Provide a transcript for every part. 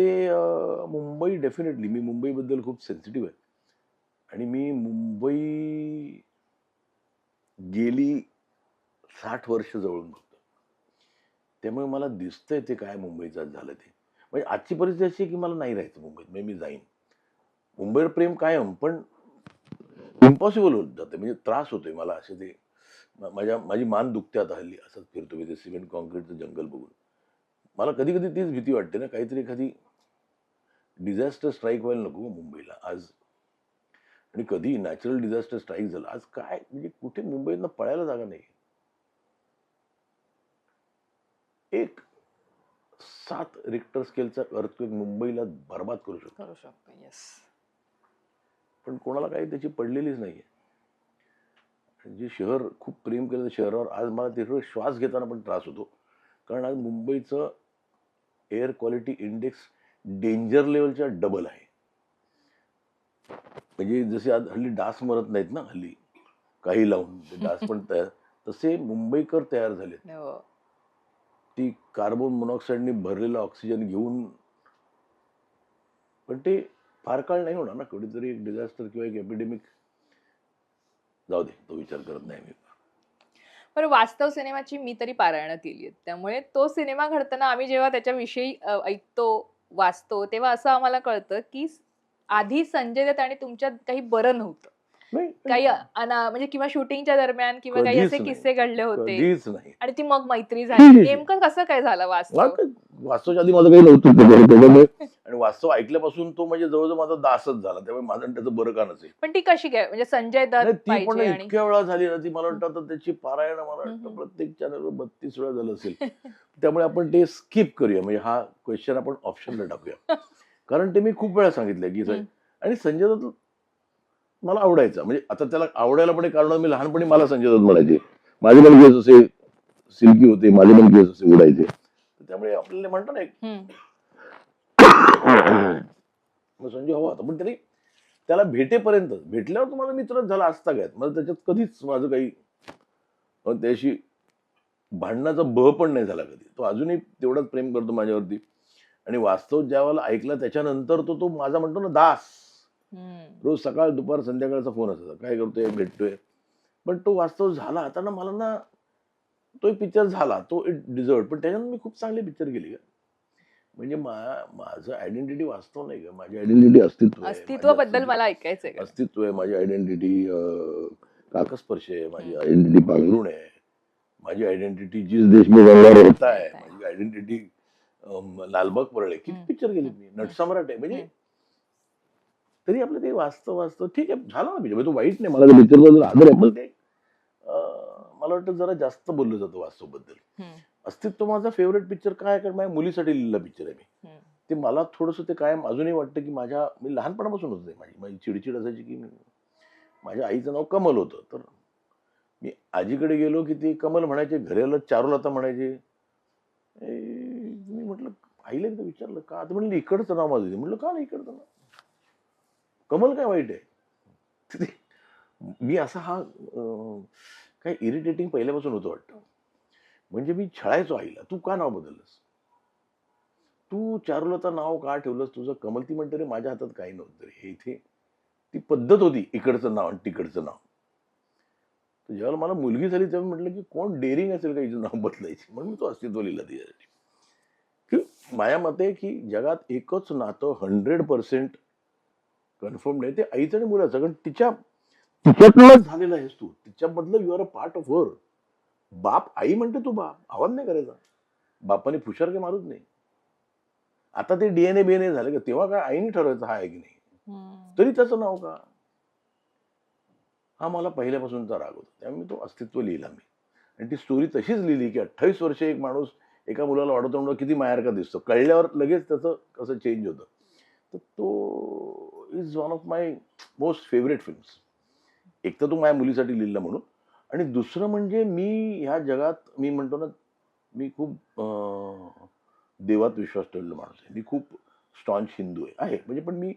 ते मुंबई डेफिनेटली मी मुंबईबद्दल खूप सेन्सिटिव्ह आहे. आणि मी मुंबई गेली साठ वर्ष जवळून बघतो त्यामुळे मला दिसतंय ते काय मुंबईचं आज झालं ते. म्हणजे आजची परिस्थिती अशी आहे की मला नाही राहायचं मुंबईत म्हणजे मी जाईन. मुंबईवर प्रेम कायम पण इम्पॉसिबल होत जाते म्हणजे त्रास होतोय मला असे ते. माझ्या माझी मान दुखते आता हल्ली असंच फिरतो मी ते सिमेंट कॉन्क्रीटचं जंगल बघून. मला कधी कधी तीच भीती वाटते ना काहीतरी एखादी डिझास्टर स्ट्राईक व्हायला नको मुंबईला आज. आणि कधी नॅचरल डिझास्टर स्ट्राईक झालं आज काय म्हणजे कुठे मुंबईतनं पळायला जागा नाही. एक सात रिक्टर स्केलचा अर्थक्वेक मुंबईला बर्बाद करू शकतो. करू शकतो येस पण कोणाला काही त्याची पडलेलीच नाहीये. जे शहर खूप प्रेम केलं शहरावर आज मला तिथे श्वास घेताना पण त्रास होतो. कारण आज मुंबईचं एअर क्वालिटी इंडेक्स डेंजर लेवलच्या डबल आहे. म्हणजे जसे आज हल्ली डास मरत नाहीत ना हल्ली काही लावून डास पण तयार तसे मुंबईकर तयार झाले हो. ती कार्बन मोनॉक्साईडने भरलेला ऑक्सिजन घेऊन पण ते फार काळ नाही होणार ना कधीतरी एक डिझास्टर किंवा एक एपिडेमिक जाऊ दे तो विचार करत नाही मी. बरं वास्तव सिनेमाची मी तरी पारायणं केली आहेत त्यामुळे तो सिनेमा घडताना आम्ही जेव्हा त्याच्याविषयी ऐकतो वाचतो तेव्हा असं आम्हाला कळतं की आधी संजय दत्त आणि तुमच्यात काही बरं नव्हतं. काही अना म्हणजे किंवा शूटिंगच्या दरम्यान किंवा काही असे. किस्से घडले होते. आणि ती मग मैत्री झाली. नेमकं कसं काय झालं वास्तव? वास्तवच्या आधी माझं काही नव्हतं. त्याच्यामुळे आणि वास्तव ऐकल्यापासून तो म्हणजे जवळजवळ माझा दासच झाला. त्यामुळे माझं आणि त्याचं बरं का नसेल पण ती कशी काय? म्हणजे संजय दत्त ती पण पाहिजे आणि इतक्या वेळा झाली ना ती मला वाटतं आता त्याची पारायण मला वाटतं हम्म. प्रत्येक चॅनलवर बत्तीस वेळा झालं असेल. त्यामुळे आपण ते स्किप करूया. म्हणजे हा क्वेश्चन आपण ऑप्शनला टाकूया. कारण ते मी खूप वेळा सांगितलंय की हम्म. आणि संजय दत्त मला आवडायचा. म्हणजे आता त्याला आवडायला पण एक कारण मी लहानपणी मला संजय दत्त म्हणायचे. माझे पण केस असे सिल्की होते माझे पण केस असे उडायचे. त्यामुळे आपल्याला म्हणतो ना एक संजय हवा होता पण तरी त्याला भेटेपर्यंत भेटल्यावर तो माझा मित्रच झाला असता काय? मला त्याच्यात कधीच माझं काही त्याशी भांडणाचा ब पण नाही झाला कधी. तो अजूनही तेवढाच प्रेम करतो माझ्यावरती. आणि वास्तव ज्यावेळेला ऐकला त्याच्यानंतर तो तो माझा म्हणतो ना दास. रोज सकाळ दुपार संध्याकाळचा फोन असायचा काय करतोय भेटतोय. पण तो वास्तव झाला. आता ना मला ना तो एक पिक्चर झाला तो इट डिझर्व पण त्याच्यानं मी खूप चांगले पिक्चर केली का म्हणजे मा- माझं आयडेंटिटी वास्तव नाही का माझी आयडेंटिटी अस्तित्व आहे. अस्तित्वाबद्दल मला ऐकायचंय? अस्तित्व आहे माझी आयडेंटिटी काकस्पर्श आहे माझी आयडेंटिटी पांघरुण आहे. माझी आयडेंटिटी जिस देश में गंगा रहता आहे. माझी आयडेंटिटी लालबाग परळ आहे. किती. पिक्चर केले मी? नटसम्राट आहे. म्हणजे. तरी आपलं ते वास्तव वास्तव ठीक आहे झाला ना पिक्चर तो वाईट नाही. मला पिक्चरबद्दल आदर आहे पण ते मला वाटतं जरा जास्त बोललं जातं वास्तवबद्दल हम्म. अस्तित्व माझा फेवरेट पिक्चर काय? कारण माझ्या मुलीसाठी लिहिलेला पिक्चर आहे मी. ते मला थोडंसं ते कायम अजूनही वाटतं की माझ्या मी लहानपणापासून होते माझी माझी चिडचिड असायची की मी- माझ्या आईचं नाव कमल होतं तर मी आजीकडे गेलो की ते कमल म्हणायचे घराला चारुलता म्हणायचे मी म्हटलं आईला एकदा विचारलं का तर म्हणलं इकडचं नाव माझं दे." म्हटलं का नाही इकडचं नाव कमल काय वाईट आहे मी असा हा काय इरिटेटिंग पहिल्यापासून होतं वाटतं. म्हणजे मी छळायचो आईला तू का नाव बदललंस? तू चारुलता नाव का ठेवलंस? तुझं कमल ती म्हणते रे माझ्या हातात काही नव्हतं रे हे इथे ती पद्धत होती इकडचं नाव आणि तिकडचं नाव. तर जेव्हा मला मुलगी झाली तेव्हा म्हटलं की कोण डेअरिंग असेल का हिचं नाव बदलायची? म्हणून मी तो अस्तित्व लिहिला तिच्यासाठी की माझ्या मते की जगात एकच नातं हंड्रेड पर्सेंट कन्फर्म नाही ते आईचं आणि मुलाचं कारण तिच्या तिच्यातूनच झालेलं आहेस तू तिच्यामधलं you are a part of her बाप आई म्हणते तू बाप आवाज नाही करायचा. बापाने फुशार काही मारूच नाही. आता ते डीएनए बीएनए झालं का तेव्हा काय आईने ठरवायचं हा आहे की नाही. तरी त्याचं नाव का? हा मला पहिल्यापासूनचा राग होता. त्यामुळे तो अस्तित्व लिहिला मी. आणि ती स्टोरी तशीच लिहिली की अठ्ठावीस वर्ष एक माणूस एका मुलाला वाढवतो म्हणून किती मायार का दिसतो. कळल्यावर लगेच त्याचं कसं चेंज होतं. तर तो is one of my most favourite films एक तर तो माझ्या मुलीसाठी लिहिलं म्हणून. आणि दुसरं म्हणजे मी ह्या जगात मी म्हणतो ना मी खूप देवात विश्वास ठेवलेला माणूस आहे. मी खूप स्टॉन्च हिंदू आहे. आहे. म्हणजे पण मी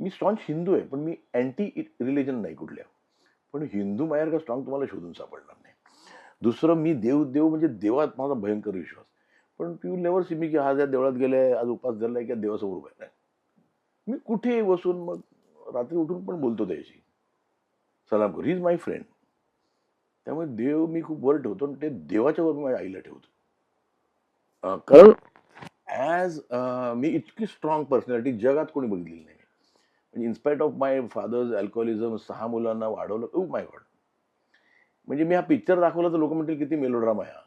मी स्टॉन्च हिंदू आहे पण मी अँटी रिलिजन नाही कुठल्या. पण हिंदू माहेर का स्ट्रॉंग तुम्हाला शोधून सापडणार नाही. दुसरं मी देव देव म्हणजे देवात माझा भयंकर विश्वास. पण यू नेवर सी मी की आज या देवळात गेले आज उपास धरलाय किंवा देवासमोर उभा नाही. मी कुठेही बसून मग रात्री उठून पण बोलतो त्याशी सलाम करू. इज माय फ्रेंड त्यामुळे देव मी खूप वर ठेवतो आणि ते देवाच्या वर माझ्या आईला ठेवतो. कारण ॲज मी इतकी स्ट्रॉंग पर्सनॅलिटी जगात कोणी बघितलेली नाही. म्हणजे in spite of my father's alcoholism सहा मुलांना वाढवलं ओ माय गॉड म्हणजे मी हा पिक्चर दाखवला तर लोक म्हणतील किती मेलोड्रामा आहे हा.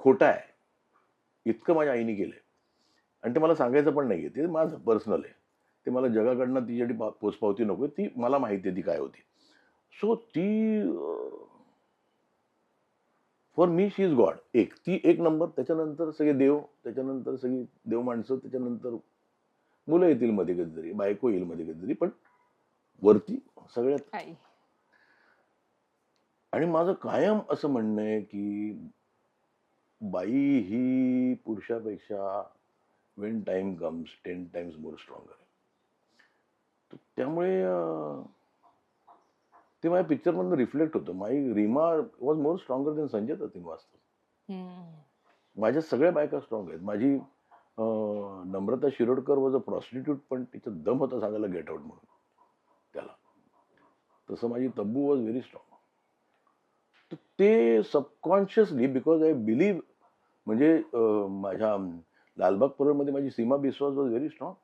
खोटा आहे. इतकं माझ्या आईने केलंय. आणि ते मला सांगायचं पण नाहीये. ते माझं पर्सनल आहे. ते मला जगाकडनं तिच्यासाठी पा- पोचपावती नको ती मला माहिती आहे ती काय होती. सो ती for me she is God एक ती एक नंबर त्याच्यानंतर सगळे देव त्याच्यानंतर सगळी देव माणसं त्याच्यानंतर मुलं येतील मध्ये कधीतरी बायको येईल मध्ये कधीतरी पण वरती सगळ्यात आणि माझं कायम असं म्हणणं आहे की बाई ही पुरुषापेक्षा when time comes ten times more stronger त्यामुळे ते माझ्या पिक्चरमधनं रिफ्लेक्ट होतं. My Reema was more stronger than Sanjay Dutt in Vaastav. माझ्या सगळ्या बायका स्ट्रॉंग आहेत. माझी Namrata Shirodkar was a prostitute पण तिचा दम होता सांगायला गेट आउट म्हणून. त्याला. तसं माझी तब्बू वॉज व्हेरी स्ट्रॉंग तर ते सबकॉन्शियसली बिकॉज आय बिलीव्ह म्हणजे माझ्या लालबाग परळमध्ये माझी Seema Biswas was very strong.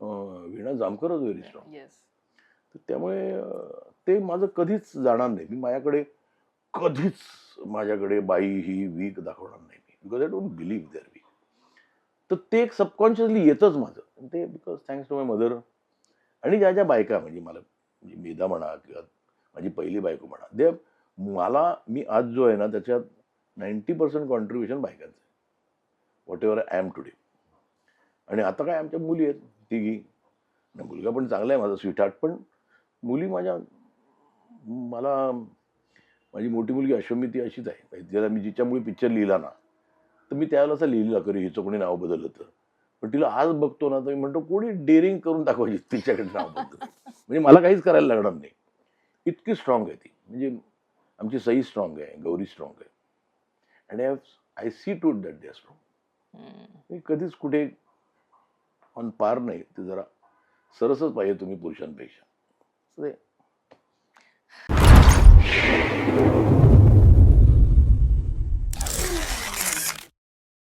Veena Jamkar very strong तर त्यामुळे ते माझं कधीच जाणार नाही. मी माझ्याकडे कधीच माझ्याकडे बाई ही वीक दाखवणार नाही because I don't believe they're weak तर ते एक सबकॉन्शियसली येतच माझं. ते because thanks to my mother आणि ज्या ज्या बायका म्हणजे मला म्हणजे मेधा म्हणा किंवा माझी पहिली बायको म्हणा दे मला मी आज जो आहे ना त्याच्यात नाईन्टी पर्सेंट कॉन्ट्रीब्युशन बायकांचं आहे. Whatever I am today आणि आता काय आमच्या मुली आहेत तिघी. मुलगा पण चांगला आहे माझा स्वीटहार्ट पण. मुली माझ्या मला माझी मोठी मुलगी अश्वमी ती अशीच आहे. ज्याला मी जिच्यामुळे पिक्चर लिहिला ना तर मी त्यावेळेला असं लिहिलं करी हिचं कोणी नाव बदललं तर. पण तिला आज बघतो ना तर मी म्हणतो कोणी डेअरिंग करून दाखवायची तिच्याकडे नाव बदल म्हणजे मला काहीच करायला लागणार नाही. इतकी स्ट्रॉंग आहे ती. म्हणजे आमची सई स्ट्रॉंग आहे गौरी स्ट्रॉंग आहे. आणि I I see to that they strong कधीच कुठे पण पार नाही ते जरा सरसच पाहिजे तुम्ही पुरुषांपेक्षा.